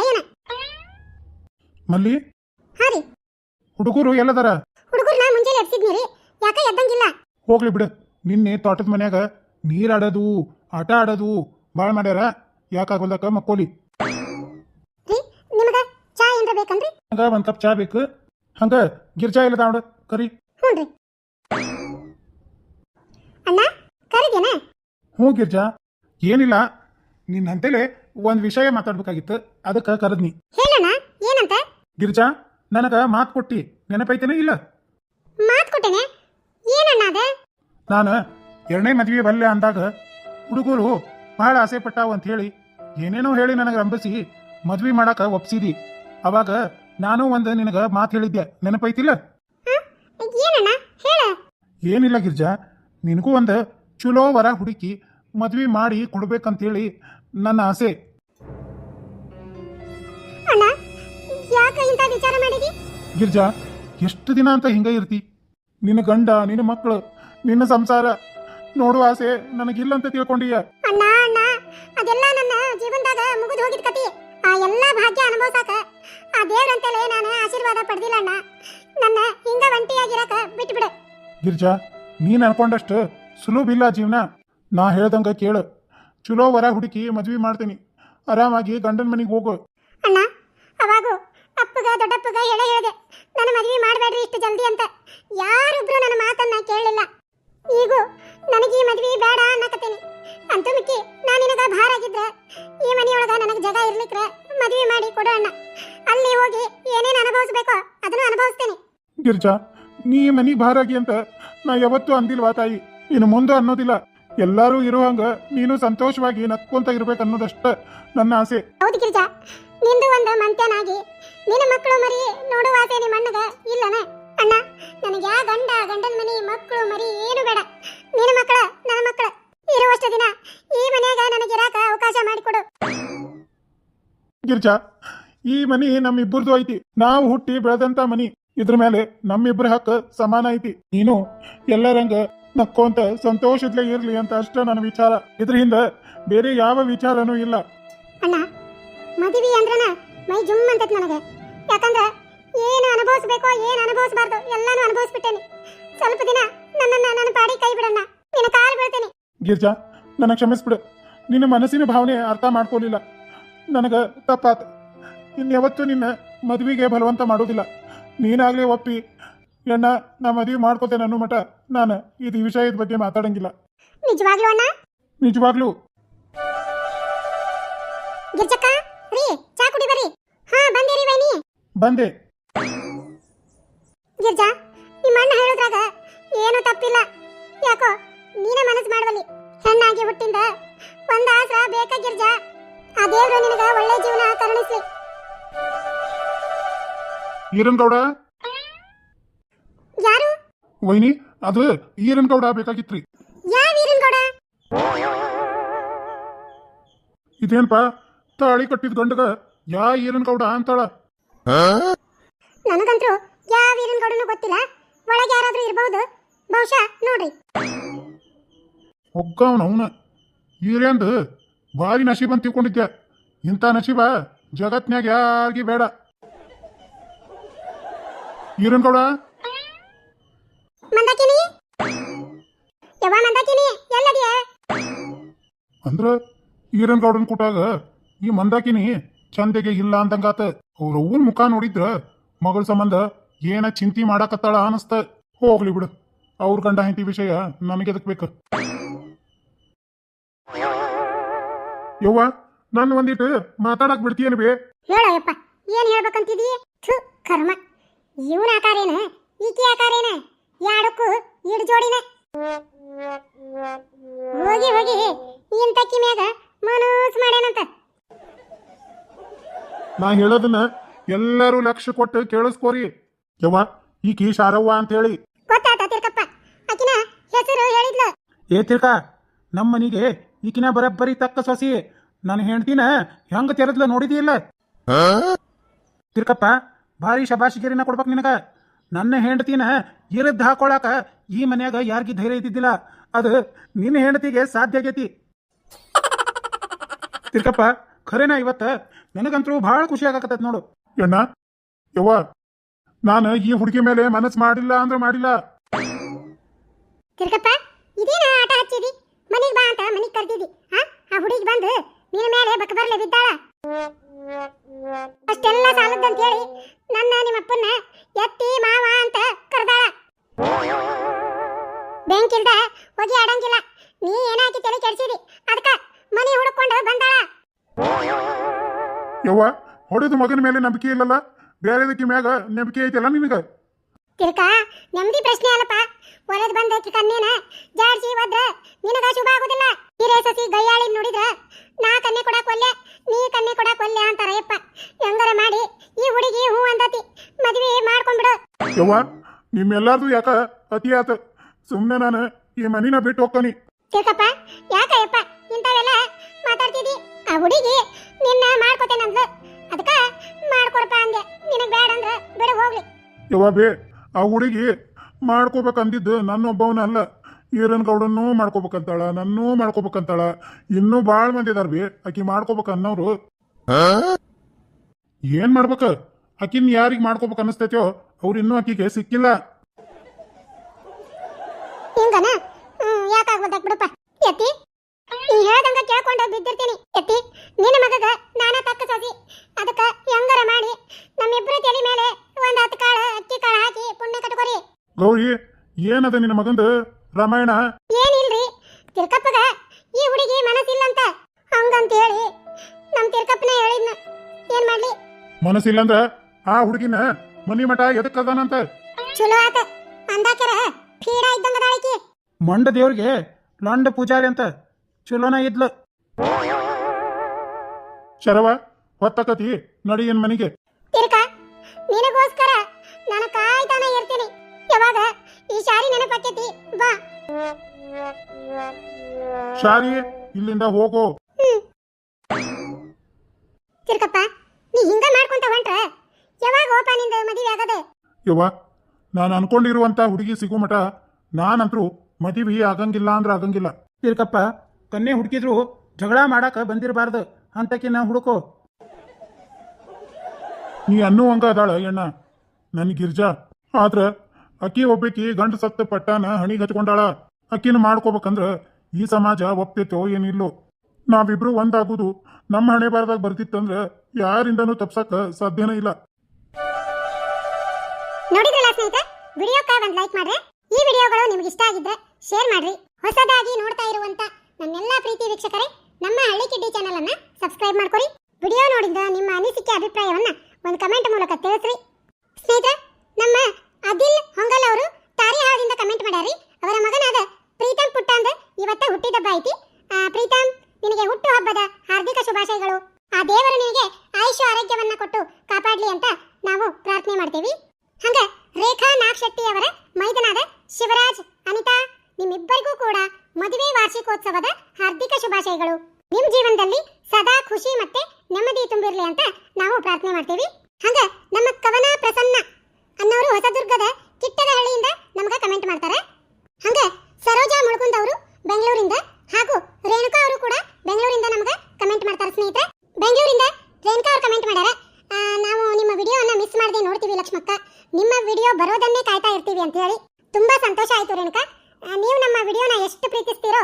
ಏನ ಮಲ್ಲಿ? ಹಾ ರೀ. ಹುಡುಗರು ಎಲ್ಲದಾರ? ಹುಡುಗರು ಮುಂಜಾನೆ ಎಬ್ಸಿದ್ನಿ ರೀ. ಯಾಕ ಎದ್ದಂಗಿಲ್ಲ. ಹೋಗ್ಲಿ ಬಿಡು. ನಿನ್ನೆ ತೋಟದ ಮನ್ಯಾಗ ನೀರ್ ಆಡೋದು ಆಟ ಆಡೋದು ಭಾಳ ಮಾಡ್ಯಾರ. ಯಾಕಾಗೋದಕ್ಕ ಮಕ್ಕೋಲಿ? ರೀ ನಿಮಗ ಚಾ ಏನ್ರ ಬೇಕನ್ರಿ? ಹಂಗ ಒಂದ್ ಕಪ್ ಚಾ ಬೇಕು. ಹಂಗ ಗಿರ್ಜಾ ಇಲ್ಲದ ನೋಡು ಕರಿ. ಹ್ಞೂನ್ರಿ ಅಣ್ಣ ಕರಿದೇನ? ಹ್ಞೂ ಗಿರ್ಜಾ. ಏನಿಲ್ಲ ನಿನ್ನ ಅಂತೇಳಿ ಒಂದ್ ವಿಷಯ ಮಾತಾಡ್ಬೇಕಾಗಿತ್ತು ಅದಕ್ಕೆ ಕರೆದ್ನಿ. ಹೇಳಣ್ಣ ಏನಂತ? ಗಿರ್ಜಾ ನನಗ ಮಾತು ಕೊಟ್ಟಿ ನೆನಪೈತೇನೆ ಇಲ್ಲ? ಮಾತ್ ಕೊಟ್ಟೆನೆ? ಏನಣ್ಣ ಅದ? ನಾನು ಎರಡನೇ ಮದ್ವೆ ಬಲ್ಲೆ ಅಂದಾಗ ಹುಡುಗರು ಬಹಳ ಆಸೆ ಪಟ್ಟಾವ ಅಂತ ಹೇಳಿ ಏನೇನೋ ಹೇಳಿ ನನಗೆ ರಂಭಿಸಿ ಮದ್ವೆ ಮಾಡಾಕ ಒಪ್ಸಿದಿ. ಅವಾಗ ನಾನು ಒಂದು ನಿನಗ ಮಾತು ಹೇಳಿದ್ದೆ ನೆನಪೈತಿಲ್ಲ? ಹ? ಏನಣ್ಣ? ಹೇಳ. ಏನಿಲ್ಲ ಗಿರ್ಜಾ ನಿನಗೂ ಒಂದು ಚಲೋ ವರ ಹುಡುಕಿ ಮದ್ವೆ ಮಾಡಿ ಕೊಡ್ಬೇಕಂತೇಳಿ ನನ್ನ ಆಸೆ. ಅಣ್ಣ ಯಾಕೆ ಇಂಥ ವಿಚಾರ ಮಾಡಿದಿ? ಗಿರ್ಜಾ ಎಷ್ಟು ದಿನ ಅಂತ ಹಿಂಗ ಇರ್ತಿ? ನಿನ್ನ ಗಂಡ ನಿನ್ನ ಮಕ್ಕಳು ನಿನ್ನ ಸಂಸಾರ ನೋಡುವ ಆಸೆ ನನಗಿಲ್ಲ ಅಂತ ತಿಳ್ಕೊಂಡೀಯ? ಅಣ್ಣ ಅಣ್ಣ ಅದೆಲ್ಲ ನನ್ನ ಜೀವನದಾಗ ಮುಗಿದು ಹೋಗಿದ್ ಕತಿ. ಆ ಎಲ್ಲ ಭಾಗ್ಯ ಅನುಭವಿಸಾಕ ಆ ದೇವ್ರಂತಲೇ ನಾನು ಆಶೀರ್ವಾದ ಪಡೆದಿಲ್ಲ ಅಣ್ಣ. ನನ್ನ ಹಿಂಗ ಒಂಟಿಯಾಗಿರಕ ಬಿಟ್ಬಿಡು. ಗಿರ್ಜಾ ನೀನ್ ಅನ್ಕೊಂಡಷ್ಟು ಸುಲಭ ಜೀವನ. ನಾ ಹೇಳ್ದಂಗ ಕೇಳು. ಚಲೋ ವರ ಹುಡುಕಿ ಮದ್ವಿ ಮಾಡ್ತೀನಿ. ಆರಾಮಾಗಿ ಗಂಡನ ಮನೆಗೆ ಹೋಗು. ಅಣ್ಣ ಅವಾಗೂ ಅಪ್ಪಗ ದೊಡ್ಡಪ್ಪಗ ಹೇಳೇ ಹೇಳಿದೆ. ನನ್ನ ಮದುವೆ ಮಾಡಬೇಡ್ರಿ ಇಷ್ಟು ಜಲ್ದಿ ಅಂತ. ಯಾರೊಬ್ರು ನನ್ನ ಮಾತನ್ನ ಕೇಳಲಿಲ್ಲ. ಈಗೂ ನನಗೆ ಈ ಮದುವೆ ಬೇಡ ಅನ್ನಕತ್ತೀನಿ. ಅಂತೂ ಮಿಕ್ಕಿ ನಾನು ನಿನಗ ಭಾರ ಆಗಿದ್ರೆ ಈ ಮನೆಯೊಳಗ ನನಗೆ ಜಗ ಇರ್ಲಿಕ್ರೆ ಮದುವೆ ಮಾಡಿ ಕೊಡು ಅಣ್ಣ. ಅಲ್ಲಿ ಹೋಗಿ ಏನೇನು ಅನುಭವಿಸ್ಬೇಕೋ ಅದನ್ನು ಅನುಭವಿಸ್ತೇನೆ. ಗಿರ್ಜಾ ನೀ ಮನೆಗೆ ಭಾರ ಆಗಿ ಅಂತ ನಾ ಯಾವತ್ತೂ ಅಂದಿಲ್ವಾ ತಾಯಿ? ಇನ್ನು ಮುಂದೆ ಅನ್ನೋದಿಲ್ಲ. ಎಲ್ಲರೂ ಇರುವಂಗ ನೀನು ಸಂತೋಷವಾಗಿ ನಕ್ಕೊಂತ ಇರ್ಬೇಕು ಅನ್ನೋದಷ್ಟ ನನ್ನ ಆಸೆ. ಹೌದು ಗಿರಿಜಾ ನಿಂದು ಒಂದು ಮಂತ್ಯನಾಗಿ ನಿನ್ನ ಮಕ್ಕಳು ಮರಿ ನೋಡುವ ಆಸೆ ನಿಮ್ಮ ಅಣ್ಣಗ ಇಲ್ಲನ? ಅಣ್ಣ ನನಗೆ ಯಾ ಗಂಡ ಗಂಡನ ಮನಿ ಮಕ್ಕಳು ಮರಿ ಏನು ಬೇಡ. ನಿನ್ನ ಮಕ್ಕಳ ನನ್ನ ಮಕ್ಕಳ ಇರುವಷ್ಟು ದಿನ ಈ ಮನ್ಯಾಗ ನನಗೆ ಇರಾಕ ಅವಕಾಶ ಮಾಡಿಕೊಡು. ಗಿರ್ಜಾ ಈ ಮನಿ ನಮ್ಮಿಬ್ಬರದು ಐತಿ. ನಾವು ಹುಟ್ಟಿ ಬೆಳೆದಂತ ಮನಿ. ಇದ್ರ ಮೇಲೆ ನಮ್ಮಿಬ್ಬರ ಹಕ್ಕ ಸಮಾನ ಐತಿ. ನೀನು ಎಲ್ಲರಂಗ ನಕ್ಕೊಂತ ಸಂತೋಷದ್ಲೇ ಇರ್ಲಿ ಅಂತ ಅಷ್ಟೇ ನನ್ನ ವಿಚಾರ. ಇದ್ರ ಹಿಂದ ಬೇರೆ ಯಾವ ವಿಚಾರನೂ ಇಲ್ಲ. ಅಣ್ಣ ಮದುವೆ ಅಂದ್ರನ ಮೈ ಜುಮ್ ಅಂತತ್ ನನಗೆ. ಯಾಕಂದ್ರೆ ಏನು ಅನುಭವಿಸ್ಬೇಕೋ ಏನು ಅನುಭವಿಸಬಾರ್ದು ಎಲ್ಲಾನು ಅನುಭವಿಸ್ಬಿಟ್ಟೇನಿ. ಸ್ವಲ್ಪ ದಿನ ನನ್ನನ್ನ ನನ್ನ ಪಾಡಿ ಕೈ ಬಿಡಣ್ಣ. ನಿನ್ನ ಕಾಲು ಬೀಳ್ತೇನೆ. ಗಿರ್ಜಾ ನನಗೆ ಕ್ಷಮಿಸ್ಬಿಡು. ನಿನ್ನ ಮನಸ್ಸಿನ ಭಾವನೆ ಅರ್ಥ ಮಾಡ್ಕೊಲಿಲ್ಲ ನನಗೆ ತಪ್ಪಾತ. ಇನ್ಯಾವತ್ತೂ ನಿನ್ನ ಮದುವೆಗೆ ಬಲವಂತ ಮಾಡೋದಿಲ್ಲ. ನೀನಾಗ್ಲೇ ಒಪ್ಪಿ ಎಣ್ಣ ನಾ ಮದುವೆ ಮಾಡ್ಕೋತೇನೆ ಅನ್ನೋ ಮಠ. ನಾನು ಇದು ಈ ವಿಷಯದ ಬಗ್ಗೆ ಮಾತಾಡಂಗಿಲ್ಲ. ನಿಜವಾಗ್ಲೂ ಅಣ್ಣ? ನಿಜವಾಗ್ಲೂ. ಗಿರ್ಜಕ್ಕ ರೀ ಚಾ ಕುಡಿ ಬರ್ರಿ. ಹಾ ಬಂದಿರಿ ವೈನಿ. ಬಂದೆ. ಗಿರ್ಜಾ ನಿಮ್ಮ ಅಣ್ಣ ಹೇಳೋದ್ರಾಗ ಏನು ತಪ್ಪಿಲ್ಲ. ಯಾಕೋ ನೀನೇ ಮನಸ್ಸು ಮಾಡವಲ್ಲಿ. ಹೆಣ್ಣಾಗಿ ಹುಟ್ಟಿಂದ ಒಂದ ಆಸ ಬೇಕ ಗಿರ್ಜಾ? ಆ ದೇವ್ರು ನಿನಗ ಒಳ್ಳೆ ಜೀವನ ಕರುಣಿಸ್ಲಿ. ಇರಂಗೌಡ ವೈನಿ ಅದು ಈರನ್ಗೌಡ ಬೇಕಾಗಿತ್ರಿ. ಯಾವ ವೀರನ್ಗೌಡ ಇದೇನ್ಪ ತಾಳಿ ಕಟ್ಟಿದ ಗಂಡಗ ಯಾ ಈರನ್ಗೌಡ ಅಂತಾಳ? ನನಗಂತೂ ಯಾವ ವೀರನ್ಗೌಡನು ಗೊತ್ತಿಲ್ಲ. ಒಳಗೆ ಯಾರಾದ್ರೂ ಇರಬಹುದು ಬಹುಶಃ ನೋಡ್ರಿ. ಒಗ್ಗವನ ಅವನ ಈರೇಂದು ಭಾರಿ ನಶೀಬ್ ಅಂತ ತಿಳ್ಕೊಂಡಿದ್ದೆ ಇಂಥ ನಶೀಬ ಜಗತ್ನ್ಯಾಗ ಯಾರಿಗೆ ಬೇಡ. ಈರನ್ಗೌಡ ಮಂದಾಕಿನಿ? ಯವ್ವ ಮಂದಾಕಿನಿ ಎಲ್ಲದಿಯ ಅಂದ್ರ ಈರನ್ಗೌಡನ್ ಕೂಟಾಗ ಈ ಮಂದಾಕಿನಿ ಚಂದಗೆ ಇಲ್ಲ ಅಂದಂಗಾತ ಅವ್ರ ಅವ್ವನ್ ಮುಖ ನೋಡಿದ್ರ ಮಗಳ ಸಂಬಂಧ ಏನ ಚಿಂತಿ ಮಾಡಾಕತ್ತಾಳ ಅನಸ್ತ. ಹೋಗ್ಲಿ ಬಿಡು ಅವ್ರ ಗಂಡ ಹೆಂಡತಿ ವಿಷಯ ನಮಗೆ ಎದಕ್ ಬೇಕು? ಯವ್ವ ನನ್ನ ಒಂದಿಟ್ಟು ಮಾತಾಡಕ್ ಬಿಡ್ತೀಯನ್ ಬೇ? ಹೇಳಯ್ಯಪ್ಪ ಏನ್ ಹೇಳ್ಬೇಕಂತಿದೀ? ಕರ್ಮ. ಇವನ ಆಕಾರೇನ ಈಕೆ ಆಕಾರೇನ ಯಾಡಕ್ಕೂ ಇಡ್ ಜೋಡಿನ? ಹೋಗಿ ಹೋಗಿ. ಇಂತಕ್ಕಿ ಮ್ಯಾಗ ಮನೋಸ್ ಮಾಡ್ಯಾನಂತ. ನಾ ಹೇಳೋದನ್ನ ಎಲ್ಲರೂ ಲಕ್ಷ ಕೊಟ್ಟು ಕೇಳಿಸ್ಕೋರಿ. ಯವ್ವ ಈಕಿ ಶಾರವ್ವ ಅಂತ ಹೇಳಿ ಗೊತ್ತಾತ ತಿರ್ಕಪ್ಪ. ಆಕಿನ ಹೆಸರು ಹೇಳಿದ್ಲು. ಏ ತಿರ್ಕ ನಮ್ಮ ಮನಿಗೆ ಈಕಿನ ಬರಬ್ಬರಿ ತಕ್ಕ ಸೊಸಿ. ನನ್ನ ಹೆಂಡ್ತಿನ ಹೆಂಗ ತೆರೆದ್ಲ ನೋಡಿದಿಲ್ಲ ತಿರ್ಕಪ್ಪ ಭಾರಿ ಶಬಾಷಿಗಿರಿನ ಕೊಡ್ಬೇಕು ನಿನಗ. ನನ್ನ ಹೆಂಡತಿನ ಇರದ್ದು ಹಾಕೊಳಕ ಈ ಮನ್ಯಾಗ ಯಾರಿಗೆ ಧೈರ್ಯ ಇದ್ದಿದ್ದಿಲ್ಲ. ಅದು ನಿನ್ನ ಹೆಂಡತಿಗೆ ಸಾಧ್ಯ ಆಗೈತಿ. ತಿರ್ಕಪ್ಪ ಖರೇನ ಇವತ್ತ? ನನಗಂತೂ ಭಾಳ ಖುಷಿ ಆಗಕತ್ತೈತಿ ನೋಡು. ಎಣ್ಣ ಯವ್ವ ನಾನು ಈ ಹುಡುಗಿ ಮೇಲೆ ಮನಸ್ಸು ಮಾಡಿಲ್ಲ ಅಂದ್ರೆ ಮಾಡಿಲ್ಲ. ತಿರ್ಕಪ್ಪ ಇದೇನ ಆಟ ಹಚ್ಚಿದಿ? ಮನಿಗ್ ಬಾ ಅಂತ ಮನೆಗೆ ಕರ್ದಿದಿ ಹಾ ಆ ಹುಡುಗಿ ಬಂದು ನಿನ್ನ ಮೇಲೆ ಬಕ್ಕ ಬರ್ಲೆ ಬಿದ್ದಾಳ. ಅಷ್ಟೆಲ್ಲ ಸಾಲದಂತ ಹೇಳಿ ನನ್ನ ನಿಮ್ಮಪ್ಪನ್ನ ಎತ್ತಿ ಮಾವ ಅಂತ ಕರೆದಾಳ. ಬ್ಯಾಂಕ್ ಇಲ್ದ ಹೋಗಿ ಆಡಂಗಿಲ್ಲ. ನೀ ಏನಾಕಿ ತಲೆ ಕೆಡಿಸಿದಿ? ಅದಕ್ಕ ಮನಿ ಹುಡುಕೊಂಡು ಬಂದಾಳ. ಯವ್ವ ಹೊಡೆದು ಮಗನ ಮೇಲೆ ನಂಬಿಕೆ ಇಲ್ಲಲ್ಲ? ಬೇರೆದಕ್ಕೆ ಮ್ಯಾಗ ನಂಬಿಕೆ ಐತಲ್ಲ ನಿನಗ? ತಿರ್ಕ ನೆಮ್ಮದಿ ಪ್ರಶ್ನೆ ಅಲ್ಲಪ್ಪ. ಹೊರದ್ ಬಂದ ಕಣ್ಣೇನ ಜಾಡ್ಸಿ ಒದ್ರ ನಿನಗ ಶುಭ ಆಗುದಿಲ್ಲ. ಹಿರೇ ಸಸಿ ಗಯ್ಯಾಳಿ ನೋಡಿದ್ರ ನಾ ಕನ್ನೆ ಕೊಡಕ್ ಒಲ್ಲೆ ನೀ ಕನ್ನೆ ಕೊಡಕ್ ಒಲ್ಲೆ ಅಂತಾರ ಯಪ್ಪ ಹೆಂಗಾರ ಮಾಡಿ ಈ ಹುಡುಗಿ ಹೂ ಅಂದತಿ ಮದ್ವೆ ಮಾಡ್ಕೊಂಡ್ಬಿಡು ಯವ್ವ ನಿಮ್ಮೆಲ್ಲಾರ್ದು ಯಾಕ ಅತಿ ಆತ? ಸುಮ್ಮನೆ ನಾನು ಈ ಮನಿನ ಬಿಟ್ಟು ಹೋಗ್ತಾನಿ. ಕೇಸಪ್ಪ ಯಾಕ ಯಪ್ಪ ಇಂಥವೆಲ್ಲ ಮಾತಾಡ್ತಿದಿ? ಆ ಹುಡುಗಿ ನಿನ್ನ ಮಾಡ್ಕೋತೇನಂದ್ಲು ಅದಕ್ಕ ಮಾಡ್ಕೊಡಪ್ಪ ಅಂದೆ. ನಿನಗೆ ಬೇಡ ಅಂದ್ರೆ ಬಿಡು ಹೋಗ್ಲಿ. ಯವ್ವ ಬೇ ಆ ಹುಡುಗಿ ಮಾಡ್ಕೋಬೇಕಂದಿದ್ದು ನನ್ನೊಬ್ಬವನ ಅಲ್ಲ ಈರನ್ ಗೌಡನ್ನೂ ಮಾಡ್ಕೋಬೇಕಂತಾಳ ನನ್ನೂ ಮಾಡ್ಕೋಬೇಕಂತಾಳ. ಇನ್ನೂ ಭಾಳ ಮಂದಿ ಇದಾರ ಬಿ. ಆಕಿ ಮಾಡ್ಕೋಬೇಕನ್ನವ್ರು ಅನ್ನೋರು ಏನ್ ಮಾಡ್ಬೇಕ? ಆಕಿನ್ ಯಾರಿಗೆ ಮಾಡ್ಕೋಬೇಕು ಅನಿಸ್ತೈತೋ ಅವ್ರು ಇನ್ನೂ ಆಕಿಗೆ ಸಿಕ್ಕಿಲ್ಲ. ಹಿಂಗನ? ಹ್ಮ್ ಯಾಕಾಗ್ಬೋದಾಕ್ ಬಿಡಪ್ಪ? ಎತ್ತಿ ನೀ ಹೇಳ್ದಂಗ ಕೇಳ್ಕೊಂಡು ಬಿದ್ದಿರ್ತೀನಿ. ಎತ್ತಿ ನಿನ್ನ ಮಗಗ ನಾನ ತಕ್ಕ ಸೋಸಿ ಅದಕ್ಕ ಹೆಂಗಾರ ಮಾಡಿ? ನಮ್ಮಿಬ್ರು ತಲೆ ಮೇಲೆ ಒಂದ್ ಹತ್ತು ಕಾಳು ಅಕ್ಕಿ ಕಾಳು ಹಾಕಿ ಪುಣ್ಯ ಕಟ್ಕೋರಿ. ಗೌರಿ ಏನದ ನಿನ್ನ ಮಗಂದು? ರಾಮಾಯಣ? ಏನಿಲ್ರಿ? ತಿರ್ಕಪ್ಪಗ ಈ ಹುಡುಗಿ ಮನಸ್ಸಿಲ್ಲಂತ. ಹಂಗಂತ ಹೇಳಿ ನಮ್ ತಿರ್ಕಪ್ಪನ ಹೇಳಿದ್ನ. ಏನ್ ಮಾಡ್ಲಿ? ಮನಸ್ಸಿಲ್ಲಂದ್ರ ಆ ಹುಡುಗಿನ ಮನಿ ಮಠ ಎದಕ್ಕದಾನಂತ ಚಲೋ ಆತ. ಅಂದಾಕರ ಪೀಡ ಇದ್ದಂಗ ದಾಳಿಕಿ ಮಂಡ ದೇವ್ರಿಗೆ ಲಂಡ ಪೂಜಾರಿ ಅಂತ ಚಲೋನ ಇದ್ಲು. ಶರವ ಹೊತ್ತಕತಿ ನಡಿ ಏನ್ ಮನಿಗೆ. ತಿರ್ಕ ನಿನಗೋಸ್ಕರ ನಾನು ಕಾಯ್ತಾನ ಇರ್ತೀನಿ ಯಾವಾಗ? ಈ ಶಾರಿ ನೆನಪಾಕೈತಿ. ಬಾ. ಶಾರಿ ಇಲ್ಲಿಂದ ಹೋಗೋ. ತಿರ್ಕಪ್ಪ ನೀ ಹಿಂಗ ಮಾಡ್ಕೊಂತ ಹೊಂಟ್ರ ಯಾವಾಗ ಓಪ ನಿಂದ ಮದುವೆ ಆಗದ ಯವ್ವ, ನಾನು ಅನ್ಕೊಂಡಿರುವಂತ ಹುಡುಗಿ ಸಿಗೋ ಮಠ ನಾನಂತ್ರು ಮದುವೆ ಆಗಂಗಿಲ್ಲ ಅಂದ್ರೆ ಆಗಂಗಿಲ್ಲ. ತಿರ್ಕಪ್ಪ ಕನ್ನೆ ಹುಡುಕಿದ್ರು ಜಗಳ ಮಾಡಾಕ ಬಂದಿರಬಾರ್ದು ಅಂತಕಿನ ಹುಡುಕೋ. ನೀ ಅನ್ನುವಂಗ ಅದಾಳ ಎಣ್ಣ ನನ್ ಗಿರ್ಜಾ. ಆದ್ರ ಅಕ್ಕಿ ಒಬ್ಬಾಕಿ ಗಂಡ ಸತ್ತ ಪಟ್ಟಾನ ಹಣಿ ಹಚ್ಕೊಂಡಾಳ ಅಕ್ಕಿನ ಮಾಡ್ಕೋಬೇಕಂದ್ರ ಈ ಸಮಾಜ ಒಪ್ತೈತೋ ಏನಿಲ್ಲೋ. ನಾವಿಬ್ರು ಒಂದಾಗುದು, ನಮ್ಮ ಹಣೆ ಬಾರದಾಗ ಬರ್ತಿತ್ತಂದ್ರ ಯಾರಿಂದನೂ ತಪ್ಸಕ್ಕ ಸಾಧ್ಯನೇ ಇಲ್ಲ. ನೋಡಿದ್ರಲ್ಲ ಸ್ನೇಹಿತರೆ? ವಿಡಿಯೋಕ್ಕ ಒಂದು ಲೈಕ್ ಮಾಡ್ರಿ. ಈ ವಿಡಿಯೋಗಳು ನಿಮ್ಗೆ ಇಷ್ಟ ಆಗಿದ್ರೆ ಶೇರ್ ಮಾಡ್ರಿ. ಹೊಸದಾಗಿ ನೋಡ್ತಾ ಇರುವಂತ ನನ್ನೆಲ್ಲ ಪ್ರೀತಿ ವೀಕ್ಷಕರೇ, ನಮ್ಮ ಹಳ್ಳಿ ಕಿಡ್ಡಿ ಚಾನೆಲ್ ಅನ್ನ ಸಬ್ಸ್ಕ್ರೈಬ್ ಮಾಡ್ಕೊರಿ. ವಿಡಿಯೋ ನೋಡಿದ ನಿಮ್ಮ ಅನಿಸಿಕೆ ಅಭಿಪ್ರಾಯವನ್ನ ಒಂದು ಕಮೆಂಟ್ ಮೂಲಕ ತಿಳಿಸ್ರಿ. ಸ್ನೇಹಿತರೆ, ನಮ್ಮ ಅದಿಲ್ ಹೊಂಗಲ್ ಅವರು ತಾರಿ ತಾರಿಹಾಳದಿಂದ ಕಮೆಂಟ್ ಮಾಡ್ಯಾರಿ. ಅವರ ಮಗನಾದ ಪ್ರೀತಮ್ ಪುಟ್ಟಂದ ಇವತ್ತ ಹುಟ್ಟಿದಬ್ಬ ಐತಿ. ಪ್ರೀತಮ್ ನಿನಗೆ ಹುಟ್ಟು ಹಬ್ಬದ ಹಾರ್ದಿಕ ಶುಭಾಶಯಗಳು. ಆ ದೇವರು ನಿನಗೆ ಆಯುಷ್ಯ ಆರೋಗ್ಯವನ್ನ ಕೊಟ್ಟು ಕಾಪಾಡ್ಲಿ ಅಂತ ನಾವು ಪ್ರಾರ್ಥನೆ ಮಾಡ್ತೇವೆ. ಹಂಗ ರೇಖಾ ನಾಗ್ ಶೆಟ್ಟಿ ಅವರ ಮೈದನಾದ ಶಿವರಾಜ್, ಅನಿತಾ, ನಿಮ್ಮಿಬ್ಬರಿಗೂ ಕೂಡ ಮದುವೆ ವಾರ್ಷಿಕೋತ್ಸವದ ಹಾರ್ದಿಕ ಶುಭಾಶಯಗಳು. ನಿಮ್ ಜೀವನದಲ್ಲಿ ಸದಾ ಖುಷಿ ಮತ್ತೆ ನೆಮ್ಮದಿ ತುಂಬಿರ್ಲಿ ಅಂತ ನಾವು ಪ್ರಾರ್ಥನೆ ಮಾಡ್ತೀವಿ. ಹಂಗ ನಮ್ಮ ಕವನ ಪ್ರಸನ್ನ ಅನ್ನೋರು ಹೊಸದುರ್ಗದ ಕಿಟ್ಟದಹಳ್ಳಿಯಿಂದ ನಮಗ ಕಮೆಂಟ್ ಮಾಡ್ತಾರೆ ಹಂಗ ಸರೋಜಾ ಮುಳುಗುಂದ್ ಅವರು ಬೆಂಗಳೂರಿಂದ ಹಾಗೂ ರೇಣುಕಾ ಅವರು ಕೂಡ ಬೆಂಗಳೂರಿಂದ ನಮಗ ಕಮೆಂಟ್ ಮಾಡ್ತಾರೆ ಸ್ನೇಹಿತರೆ ಬೆಂಗಳೂರಿಂದ ರೇಣುಕಾ ಅವರು ಕಮೆಂಟ್ ಮಾಡ್ಯಾರ ಆ, ನಾವು ನಿಮ್ಮ ವಿಡಿಯೋವನ್ನ ಮಿಸ್ ಮಾಡದೆ ನೋಡ್ತೀವಿ ಲಕ್ಷ್ಮಕ್ಕ ನಿಮ್ಮ ವಿಡಿಯೋ ಬರೋದನ್ನೇ ಕಾಯ್ತಾ ಇರ್ತೀವಿ ಅಂತ ಹೇಳಿ ತುಂಬಾ ಸಂತೋಷ ಆಯ್ತು ರೇಣುಕಾ ಆ, ನೀವು ನಮ್ಮ ವಿಡಿಯೋನ ಎಷ್ಟು ಪ್ರೀತಿಸ್ತೀರೋ